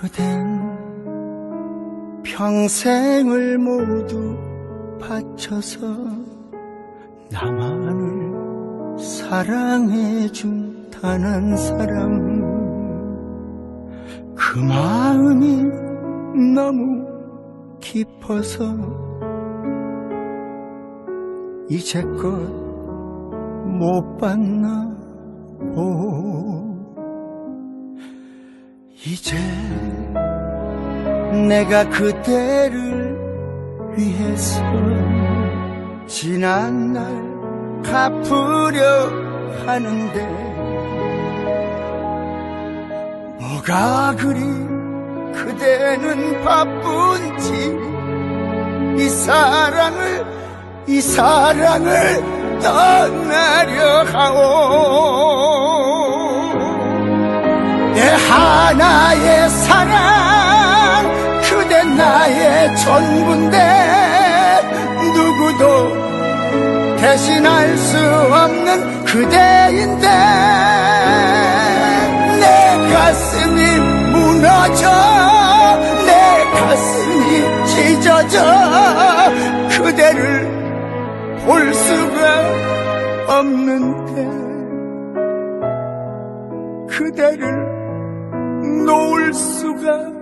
그댄 평생을 모두 바쳐서 나만을 사랑해 준 단한 사람. 그 마음이 너무 깊어서 이제껏 못 봤나 보 이제 내가 그대를 위해서 지난 날 갚으려 하는데 뭐가 그리 그대는 바쁜지 이 사랑을 이 사랑을 떠나려 하오. 내 하나의 사랑 그대 나의 전부인데 누구도 대신할 수 없는 그대인데 내 가슴이 무너져 내 가슴이 찢어져 그대를 볼 수가 없는데 그대를 놓을 수가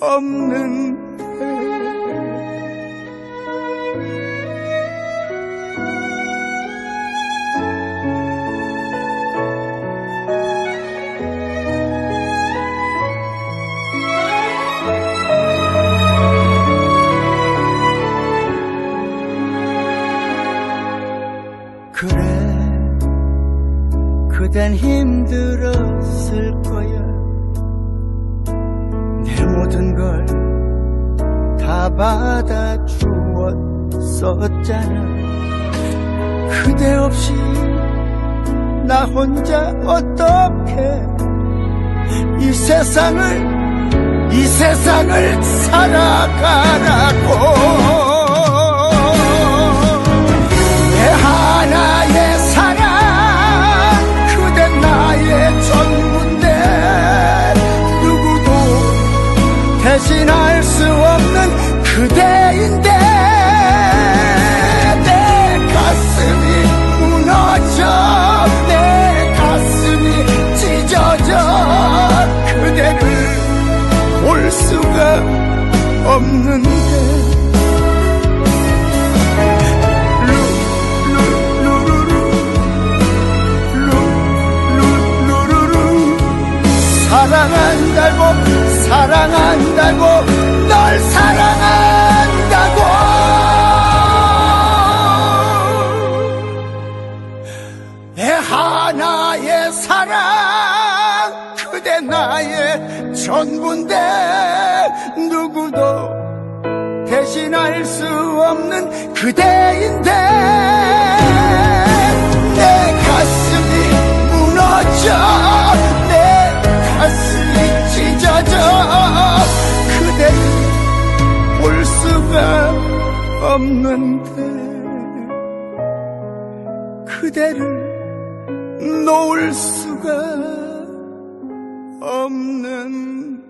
없는데 그래 그댄 힘들었을 거야 내 모든 걸 다 받아주었었잖아. 그대 없이 나 혼자 어떻게 이 세상을 이 세상을 살아가라고 없는데. 사랑한다고 사랑한다고 널 사랑한다고. 내 하나의 사랑 나의 전부인데 누구도 대신할 수 없는 그대인데 내 가슴이 무너져 내 가슴이 찢어져 그대를 볼 수가 없는데 그대를 놓을 수가 없는데